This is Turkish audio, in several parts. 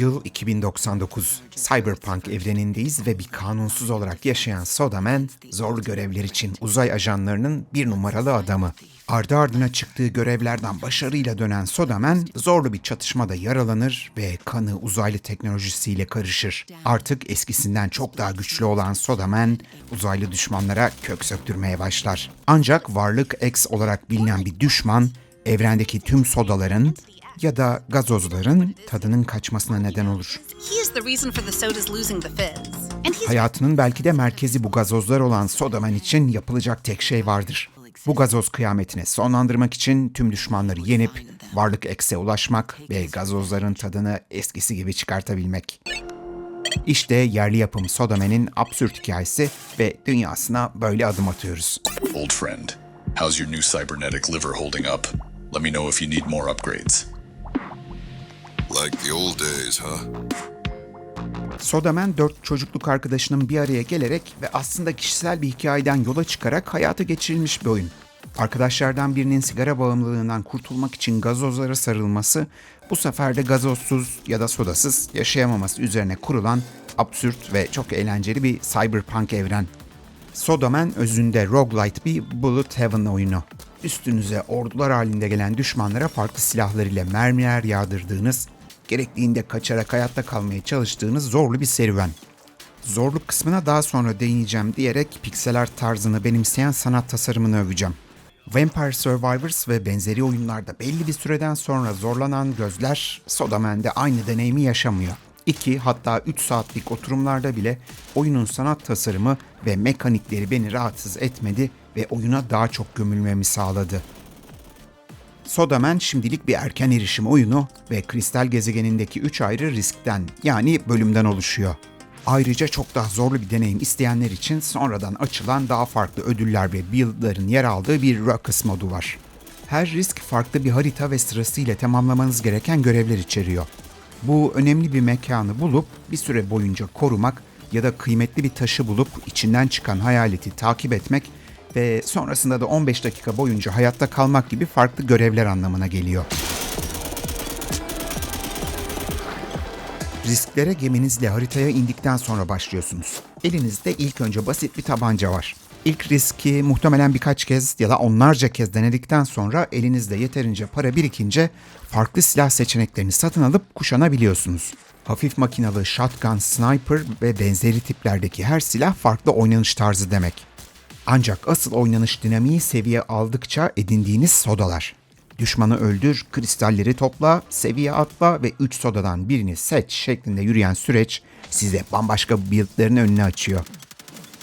Yıl 2099. Cyberpunk evrenindeyiz ve bir kanunsuz olarak yaşayan Sodaman, zorlu görevler için uzay ajanlarının bir numaralı adamı. Ardı ardına çıktığı görevlerden başarıyla dönen Sodaman, zorlu bir çatışmada yaralanır ve kanı uzaylı teknolojisiyle karışır. Artık eskisinden çok daha güçlü olan Sodaman, uzaylı düşmanlara kök söktürmeye başlar. Ancak varlık X olarak bilinen bir düşman, evrendeki tüm sodaların ya da gazozların tadının kaçmasına neden olur. Hayatının belki de merkezi bu gazozlar olan Sodaman için yapılacak tek şey vardır. Bu gazoz kıyametine sonlandırmak için tüm düşmanları yenip varlık ekse ulaşmak ve gazozların tadını eskisi gibi çıkartabilmek. İşte yerli yapım Sodaman'in absürt hikayesi ve dünyasına böyle adım atıyoruz. Old friend, how's your new cybernetic liver holding up? Let me know if you need more upgrades. Like the old days, huh? Sodaman dört çocukluk arkadaşının bir araya gelerek ve aslında kişisel bir hikayeden yola çıkarak hayata geçirilmiş bir oyun. Arkadaşlardan birinin sigara bağımlılığından kurtulmak için gazozlara sarılması, bu sefer de gazozsuz ya da sodasız yaşayamaması üzerine kurulan absürt ve çok eğlenceli bir cyberpunk evren. Sodaman özünde roguelite bir Bullet Heaven oyunu. Üstünüze ordular halinde gelen düşmanlara farklı silahlar ile mermiler yağdırdığınız, gerektiğinde kaçarak hayatta kalmaya çalıştığınız zorlu bir serüven. Zorluk kısmına daha sonra değineceğim diyerek pixel art tarzını benimseyen sanat tasarımını öveceğim. Vampire Survivors ve benzeri oyunlarda belli bir süreden sonra zorlanan gözler Sodaman'de aynı deneyimi yaşamıyor. 2 hatta 3 saatlik oturumlarda bile oyunun sanat tasarımı ve mekanikleri beni rahatsız etmedi ve oyuna daha çok gömülmemi sağladı. Sodaman şimdilik bir erken erişim oyunu ve kristal gezegenindeki 3 ayrı riskten yani bölümden oluşuyor. Ayrıca çok daha zorlu bir deneyim isteyenler için sonradan açılan daha farklı ödüller ve build'ların yer aldığı bir Ruckus modu var. Her risk farklı bir harita ve sırasıyla tamamlamanız gereken görevler içeriyor. Bu önemli bir mekanı bulup bir süre boyunca korumak ya da kıymetli bir taşı bulup içinden çıkan hayaleti takip etmek ve sonrasında da 15 dakika boyunca hayatta kalmak gibi farklı görevler anlamına geliyor. Risklere geminizle haritaya indikten sonra başlıyorsunuz. Elinizde ilk önce basit bir tabanca var. İlk riski muhtemelen birkaç kez ya da onlarca kez denedikten sonra elinizde yeterince para birikince farklı silah seçeneklerini satın alıp kuşanabiliyorsunuz. Hafif makinalı shotgun, sniper ve benzeri tiplerdeki her silah farklı oynanış tarzı demek. Ancak asıl oynanış dinamiği seviye aldıkça edindiğiniz sodalar. Düşmanı öldür, kristalleri topla, seviye atla ve 3 sodadan birini seç şeklinde yürüyen süreç size bambaşka build'lerin önüne açıyor.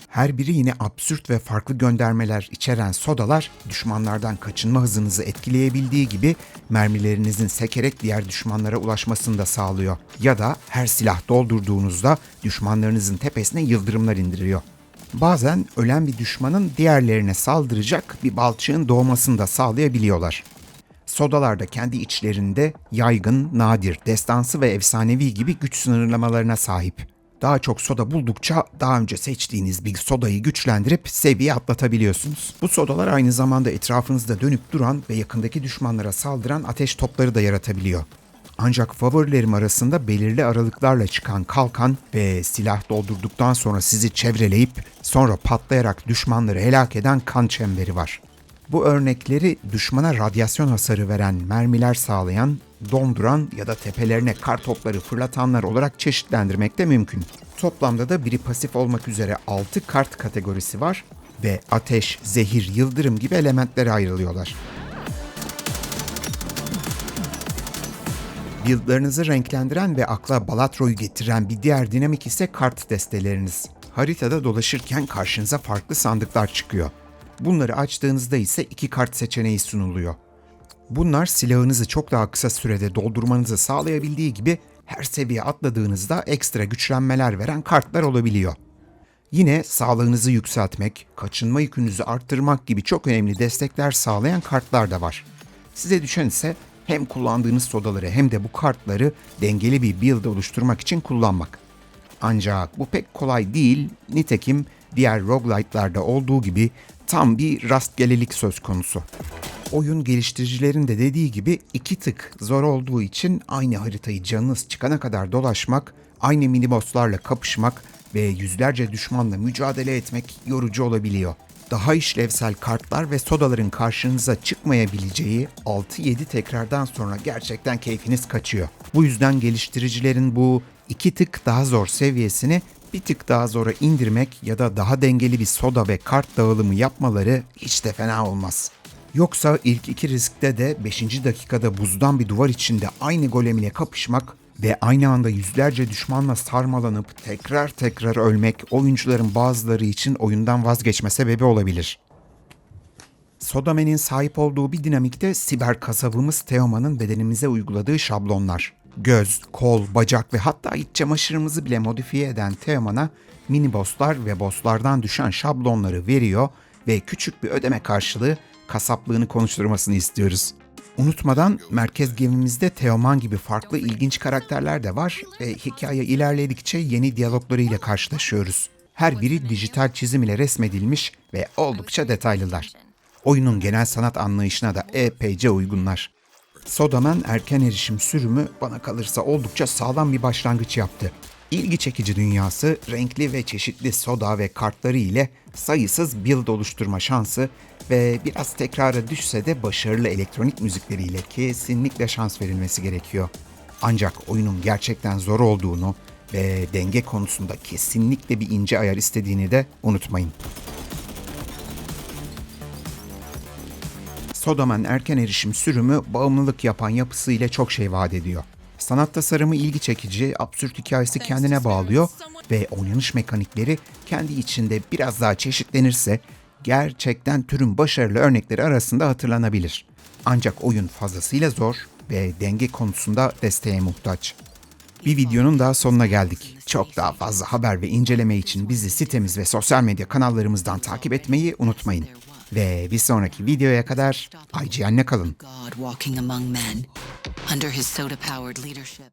Her biri yine absürt ve farklı göndermeler içeren sodalar düşmanlardan kaçınma hızınızı etkileyebildiği gibi mermilerinizin sekerek diğer düşmanlara ulaşmasını da sağlıyor. Ya da her silah doldurduğunuzda düşmanlarınızın tepesine yıldırımlar indiriyor. Bazen ölen bir düşmanın diğerlerine saldıracak bir balçığın doğmasını da sağlayabiliyorlar. Sodalar da kendi içlerinde yaygın, nadir, destansı ve efsanevi gibi güç sınırlamalarına sahip. Daha çok soda buldukça daha önce seçtiğiniz bir sodayı güçlendirip seviye atlatabiliyorsunuz. Bu sodalar aynı zamanda etrafınızda dönüp duran ve yakındaki düşmanlara saldıran ateş topları da yaratabiliyor. Ancak favorilerim arasında belirli aralıklarla çıkan kalkan ve silah doldurduktan sonra sizi çevreleyip sonra patlayarak düşmanları helak eden kan çemberi var. Bu örnekleri düşmana radyasyon hasarı veren mermiler sağlayan, donduran ya da tepelerine kar topları fırlatanlar olarak çeşitlendirmek de mümkün. Toplamda da biri pasif olmak üzere 6 kart kategorisi var ve ateş, zehir, yıldırım gibi elementlere ayrılıyorlar. Build'larınızı renklendiren ve akla Balatro'yu getiren bir diğer dinamik ise kart desteleriniz. Haritada dolaşırken karşınıza farklı sandıklar çıkıyor. Bunları açtığınızda ise iki kart seçeneği sunuluyor. Bunlar silahınızı çok daha kısa sürede doldurmanızı sağlayabildiği gibi her seviye atladığınızda ekstra güçlenmeler veren kartlar olabiliyor. Yine sağlığınızı yükseltmek, kaçınma yükünüzü arttırmak gibi çok önemli destekler sağlayan kartlar da var. Size düşen ise hem kullandığınız sodaları hem de bu kartları dengeli bir build oluşturmak için kullanmak. Ancak bu pek kolay değil, nitekim diğer roguelite'larda olduğu gibi tam bir rastgelelik söz konusu. Oyun geliştiricilerin de dediği gibi iki tık zor olduğu için aynı haritayı canınız çıkana kadar dolaşmak, aynı mini bosslarla kapışmak ve yüzlerce düşmanla mücadele etmek yorucu olabiliyor. Daha işlevsel kartlar ve sodaların karşınıza çıkmayabileceği 6-7 tekrardan sonra gerçekten keyfiniz kaçıyor. Bu yüzden geliştiricilerin bu iki tık daha zor seviyesini bir tık daha zora indirmek ya da daha dengeli bir soda ve kart dağılımı yapmaları hiç de fena olmaz. Yoksa ilk iki riskte de 5. dakikada buzdan bir duvar içinde aynı golem ile kapışmak ve aynı anda yüzlerce düşmanla sarmalanıp tekrar tekrar ölmek oyuncuların bazıları için oyundan vazgeçme sebebi olabilir. Sodamen'in sahip olduğu bir dinamikte siber kasabımız Teoman'ın bedenimize uyguladığı şablonlar. Göz, kol, bacak ve hatta iç çamaşırımızı bile modifiye eden Teoman'a mini bosslar ve bosslardan düşen şablonları veriyor ve küçük bir ödeme karşılığı kasaplığını konuşturmasını istiyoruz. Unutmadan merkez gemimizde Teoman gibi farklı ilginç karakterler de var ve hikaye ilerledikçe yeni diyaloglarıyla karşılaşıyoruz. Her biri dijital çizim ile resmedilmiş ve oldukça detaylılar. Oyunun genel sanat anlayışına da epeyce uygunlar. Sodaman erken erişim sürümü bana kalırsa oldukça sağlam bir başlangıç yaptı. İlgi çekici dünyası, renkli ve çeşitli soda ve kartları ile sayısız build oluşturma şansı ve biraz tekrara düşse de başarılı elektronik müzikleriyle kesinlikle şans verilmesi gerekiyor. Ancak oyunun gerçekten zor olduğunu ve denge konusunda kesinlikle bir ince ayar istediğini de unutmayın. Sodaman erken erişim sürümü bağımlılık yapan yapısıyla çok şey vaat ediyor. Sanat tasarımı ilgi çekici, absürt hikayesi kendine bağlıyor ve oynanış mekanikleri kendi içinde biraz daha çeşitlenirse gerçekten türün başarılı örnekleri arasında hatırlanabilir. Ancak oyun fazlasıyla zor ve denge konusunda desteğe muhtaç. Bir videonun daha sonuna geldik. Çok daha fazla haber ve inceleme için bizi sitemiz ve sosyal medya kanallarımızdan takip etmeyi unutmayın. Ve bir sonraki videoya kadar IGN'le kalın. under his soda-powered leadership.